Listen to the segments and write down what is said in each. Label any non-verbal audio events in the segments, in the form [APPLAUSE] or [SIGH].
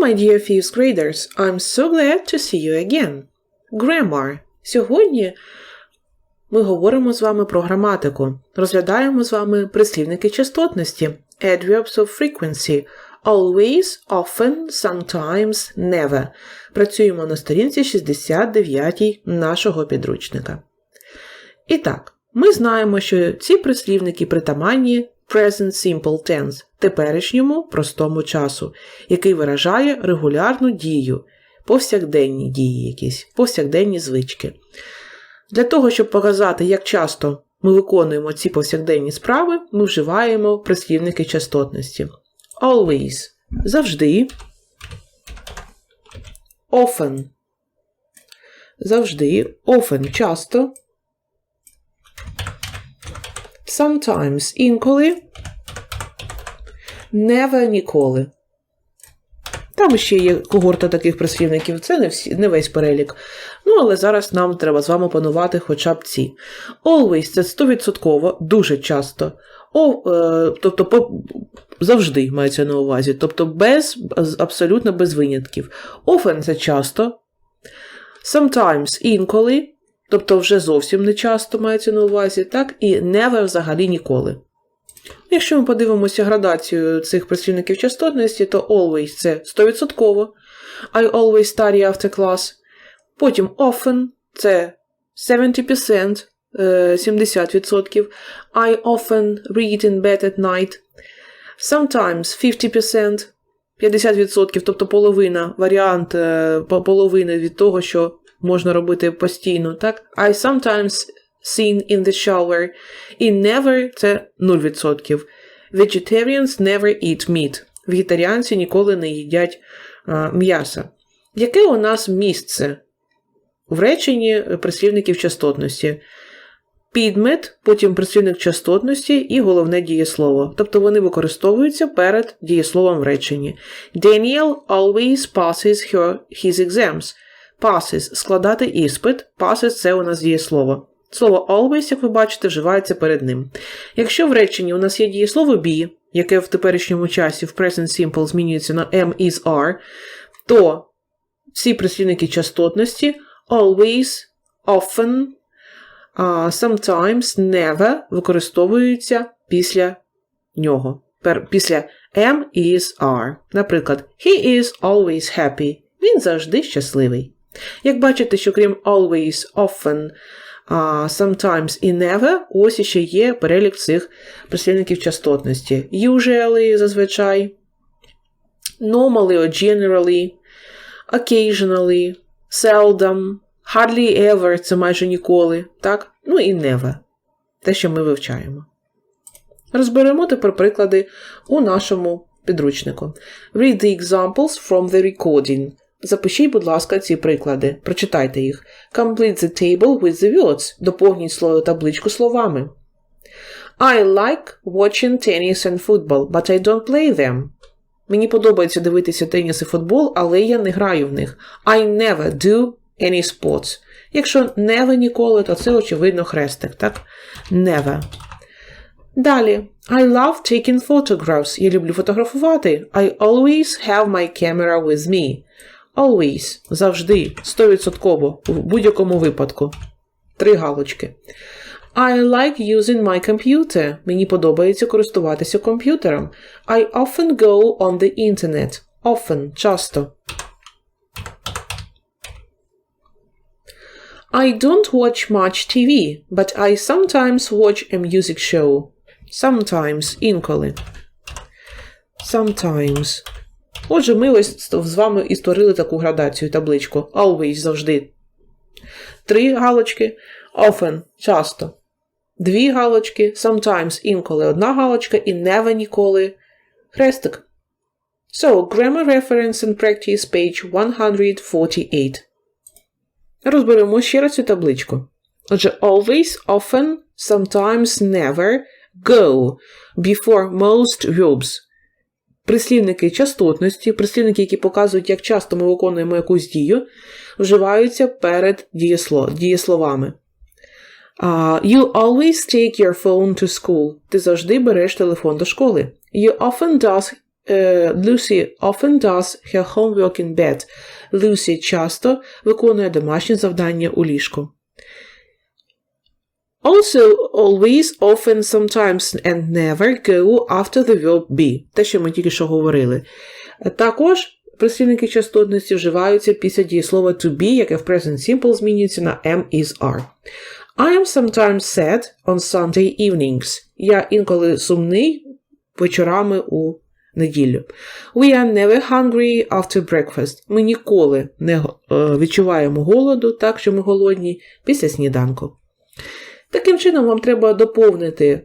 my dear fifth graders, I'm so glad to see you again. Grammar. Сьогодні ми говоримо з вами про граматику. Розглядаємо з вами прислівники частотності. Adverbs of frequency. Always, often, sometimes, never. Працюємо на сторінці 69 нашого підручника. І так, ми знаємо, що ці прислівники притаманні present simple tense теперішньому простому часу, який виражає регулярну дію, повсякденні дії якісь, повсякденні звички. Для того, щоб показати, як часто ми виконуємо ці повсякденні справи, ми вживаємо прислівники частотності. Always завжди. Often завжди. Often часто. Sometimes інколи. Never ніколи. Там ще є когорта таких прислівників, це не всі, не весь перелік. Ну, але зараз нам треба з вами панувати хоча б ці. Always це 100%, дуже часто. О, е, тобто по, завжди мається на увазі. Тобто без, абсолютно без винятків. Often це часто. Sometimes інколи. Тобто вже зовсім не часто мається на увазі, так, і never взагалі ніколи. Якщо ми подивимося градацію цих прислівників частотності, то always це 100%. I always study after class. Потім often це 70%, 70%. I often read in bed at night. Sometimes 50%, 50%, тобто половина, варіант половини від того, що можна робити постійно. так? I sometimes seen in the shower. І never це 0%. Vegetarians never eat meat. Вегетаріанці ніколи не їдять м'яса. Яке у нас місце в реченні прислівників частотності? Підмет, потім прислівник частотності і головне дієслово. Тобто вони використовуються перед дієсловом в реченні. Daniel always passes her, his exams. Passes – складати іспит. Passes – це у нас дієслово. Слово always, як ви бачите, вживається перед ним. Якщо в реченні у нас є дієслово be, яке в теперішньому часі в present simple змінюється на am, is, are, то всі прислівники частотності always, often, sometimes, never використовуються після нього. Після am, is, are. Наприклад, he is always happy. Він завжди щасливий. Як бачите, що крім always, often, sometimes і never, ось іще є перелік цих прислівників частотності. Usually, зазвичай, normally or generally, occasionally, seldom, hardly ever це майже ніколи, так? Ну і never. Те, що ми вивчаємо. Розберемо тепер приклади у нашому підручнику. Read the examples from the recording. Запишіть, будь ласка, ці приклади. Прочитайте їх. Complete the table with the words. Доповніть слово табличку словами. I like watching tennis and football, but I don't play them. Мені подобається дивитися теніс і футбол, але я не граю в них. I never do any sports. Якщо never ніколи, то це, очевидно, хрестик, так? Never. Далі. I love taking photographs. Я люблю фотографувати. I always have my camera with me. Always. Завжди. 100%. У будь-якому випадку. Три галочки. I like using my computer. Мені подобається користуватися комп'ютером. I often go on the internet. Often. Часто. I don't watch much TV, but I sometimes watch a music show. Sometimes. Інколи. Sometimes. Отже, ми ось з вами і створили таку градацію табличку. Always завжди. Три галочки. Often часто. Дві галочки. Sometimes інколи одна галочка. І never ніколи. Хрестик. So, grammar reference and practice page 148. Розберемо ще раз цю табличку. Отже, always, often, sometimes, never, go before most verbs. Прислівники частотності, прислівники, які показують, як часто ми виконуємо якусь дію, вживаються перед дієслов, дієсловами. Uh, you always take your phone to school. Ти завжди береш телефон до школи. You often does Е, Lucy often does her homework in bed. Lucy часто виконує домашні завдання у ліжку. Also, always, often, sometimes and never go after the verb be. Те, що ми тільки що говорили. Також прислівники частотності вживаються після дієслова to be, яке в present simple змінюється на am, is, are. I am sometimes sad on Sunday evenings. Я інколи сумний вечорами у неділю. We are never hungry after breakfast. Ми ніколи не е, відчуваємо голоду, так що ми голодні після сніданку. Таким чином, вам треба доповнити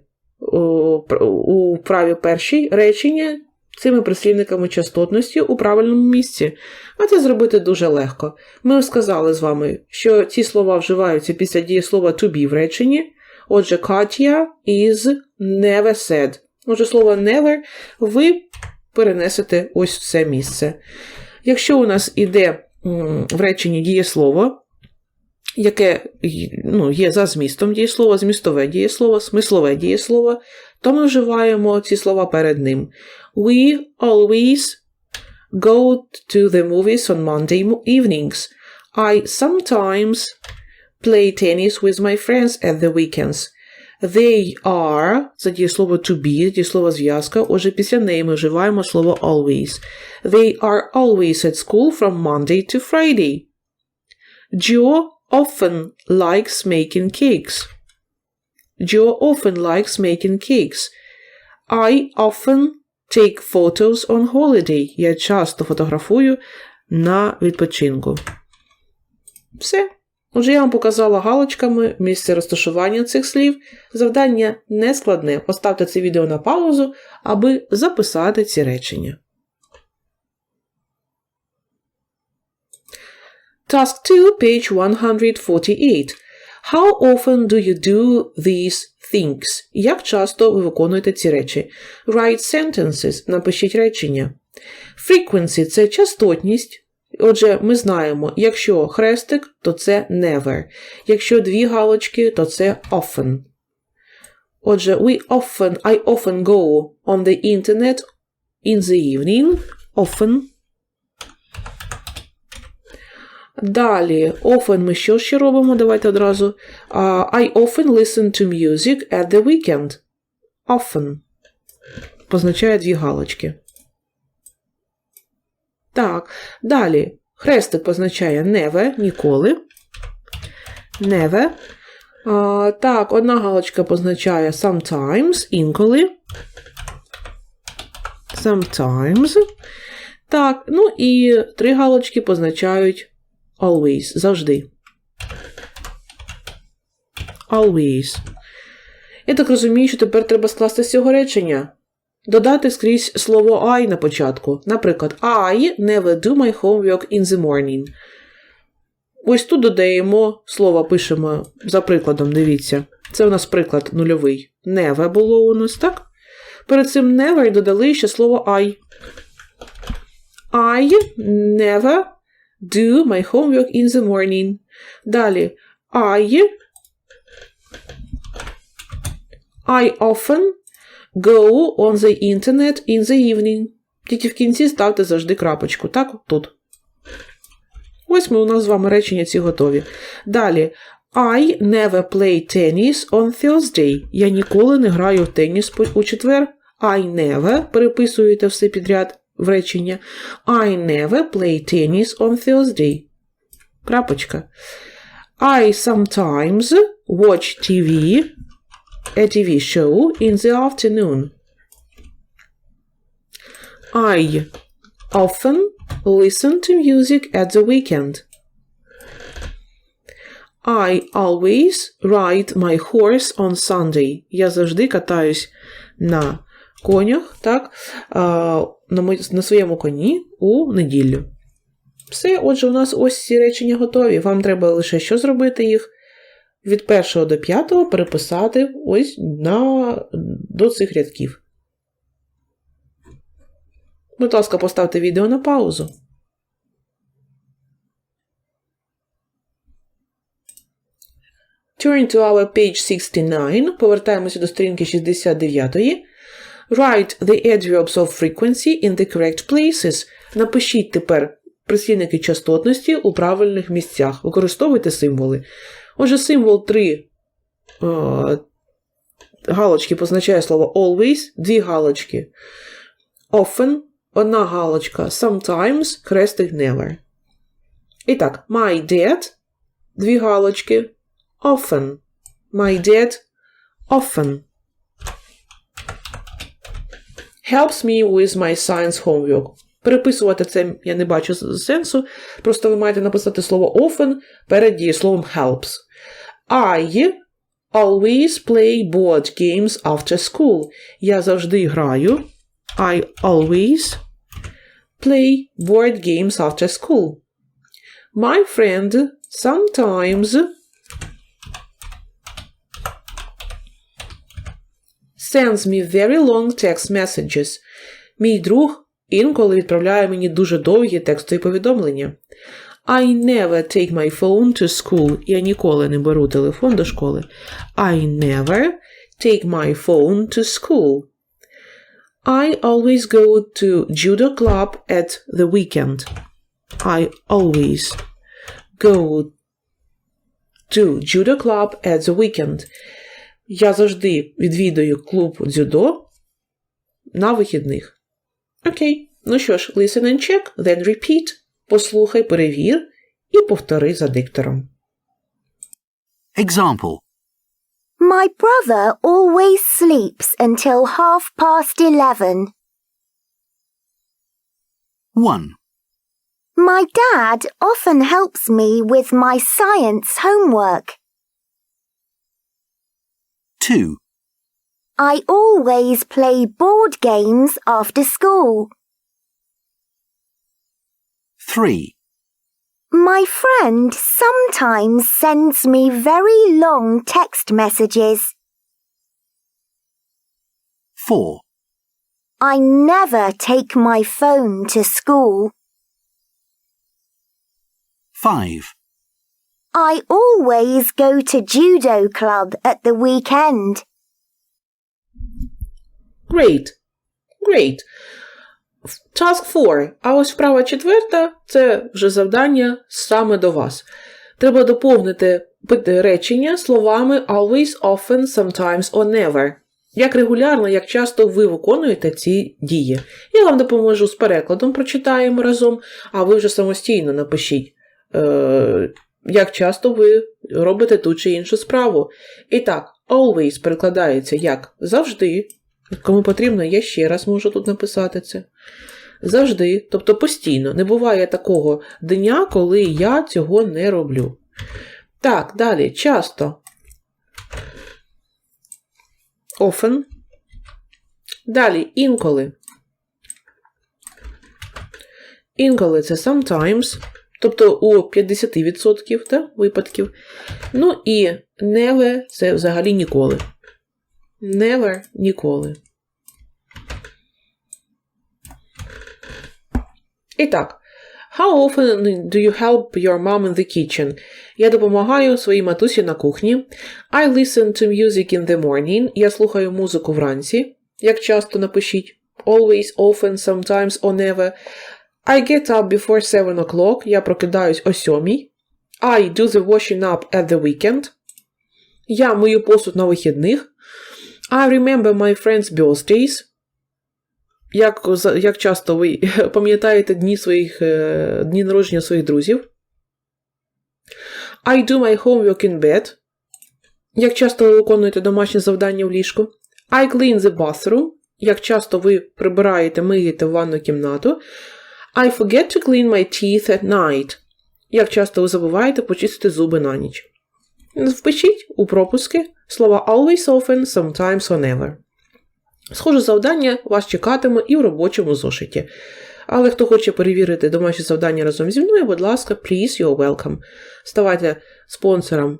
у праві першій речення цими прислівниками частотності у правильному місці. А це зробити дуже легко. Ми сказали з вами, що ці слова вживаються після дієслова to be в реченні. Отже, Катя is never said. Отже, слово never ви перенесете ось в це місце. Якщо у нас іде в реченні дієслово, яке ну, є за змістом дієслова, змістове дієслово, смислове дієслово, то ми вживаємо ці слова перед ним. We always go to the movies on Monday evenings. I sometimes play tennis with my friends at the weekends. They are це дієслово to be, дієслово зв'язка. Отже, після неї ми вживаємо слово always. They are always at school from Monday to Friday. Joe often likes making cakes. Joe often likes making cakes. I often take photos on holiday. Я часто фотографую на відпочинку. Все. Отже, я вам показала галочками місце розташування цих слів. Завдання не складне. Поставте це відео на паузу, аби записати ці речення. Task 2, page 148. How often do you do these things? Як часто ви виконуєте ці речі? Write sentences. Напишіть речення. Frequency – це частотність. Отже, ми знаємо, якщо хрестик, то це never. Якщо дві галочки, то це often. Отже, we often, I often go on the internet in the evening. Often. Далі, often ми що ще робимо? Давайте одразу. А, I often listen to music at the weekend. Often. Позначає дві галочки. Так, далі. Хрестик позначає never, ніколи. Never. А, так, одна галочка позначає sometimes, інколи. Sometimes. Так, ну і три галочки позначають always, завжди. Always. Я так розумію, що тепер треба скласти з цього речення. Додати скрізь слово I на початку. Наприклад, I never do my homework in the morning. Ось тут додаємо слово, пишемо за прикладом, дивіться. Це у нас приклад нульовий. Never було у нас, так? Перед цим never додали ще слово I. I never do my homework in the morning. Далі. I I often go on the internet in the evening. Тільки в кінці ставте завжди крапочку. Так, тут. Ось ми у нас з вами речення ці готові. Далі. I never play tennis on Thursday. Я ніколи не граю в теніс у четвер. I never. Переписуєте все підряд в речення. I never play tennis on Thursday. Крапочка. I sometimes watch TV, a TV show in the afternoon. I often listen to music at the weekend. I always ride my horse on Sunday. Я завжди катаюсь на конях, так, на, своєму коні у неділю. Все, отже, у нас ось ці речення готові. Вам треба лише що зробити їх? Від першого до п'ятого переписати ось на, до цих рядків. Будь ласка, поставте відео на паузу. Turn to our page 69. Повертаємося до сторінки 69. Write the adverbs of frequency in the correct places. Напишіть тепер прислівники частотності у правильних місцях. Використовуйте символи. Отже, символ 3 е, галочки позначає слово always, дві галочки. Often, одна галочка. Sometimes, хрестик never. І так, my dad, дві галочки. Often. My dad, often. Helps me with my science homework. Переписувати це я не бачу сенсу. Просто ви маєте написати слово often перед дієсловом helps. I always play board games after school. Я завжди граю. I always play board games after school. My friend sometimes sends me very long text messages. Мій друг інколи відправляє мені дуже довгі текстові повідомлення. I never take my phone to school. Я ніколи не беру телефон до школи. I never take my phone to school. I always go to judo club at the weekend. I always go to judo club at the weekend. Я завжди відвідую клуб дзюдо на вихідних. Окей. Ну що ж, listen and check, then repeat. Послухай, перевір і повтори за диктором. Example My brother always sleeps until half past eleven. 1, My dad often helps me with my science homework. 2, I always play board games after school. 3, My friend sometimes sends me very long text messages. 4, I never take my phone to school. 5, I always go to judo club at the weekend. Great. Great. Task 4. А ось вправа четверта це вже завдання саме до вас. Треба доповнити речення словами always, often, sometimes or never. Як регулярно, як часто ви виконуєте ці дії. Я вам допоможу з перекладом, прочитаємо разом, а ви вже самостійно напишіть, е, як часто ви робите ту чи іншу справу. І так, always перекладається як завжди. Кому потрібно, я ще раз можу тут написати це. Завжди, тобто постійно. Не буває такого дня, коли я цього не роблю. Так, далі, часто. Often. Далі, інколи. Інколи це sometimes, тобто у 50% та, випадків. Ну і never це взагалі ніколи. Never ніколи. І так. How often do you help your mom in the kitchen? Я допомагаю своїй матусі на кухні. I listen to music in the morning. Я слухаю музику вранці. Як часто напишіть. Always, often, sometimes or never. I get up before 7 o'clock. Я прокидаюсь о сьомій. I do the washing up at the weekend. Я мию посуд на вихідних. I remember my friends' birthdays. Як, як часто ви [LAUGHS] пам'ятаєте дні своїх е, дні народження своїх друзів? I do my homework in bed. Як часто ви виконуєте домашні завдання в ліжку? I clean the bathroom. Як часто ви прибираєте, миєте ванну кімнату? I forget to clean my teeth at night. Як часто ви забуваєте почистити зуби на ніч? Впишіть у пропуски слова always, often, sometimes or never. Схоже завдання вас чекатиме і в робочому зошиті. Але хто хоче перевірити домашні завдання разом зі мною, будь ласка, please, you're welcome. Ставайте спонсором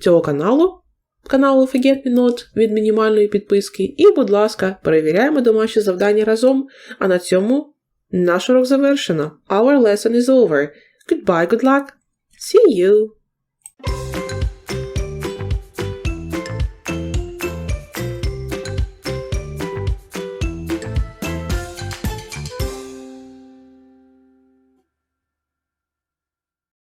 цього каналу, каналу Forget Me Not від мінімальної підписки. І, будь ласка, перевіряємо домашні завдання разом. А на цьому наш урок завершено. Our lesson is over. Goodbye, good luck. See you!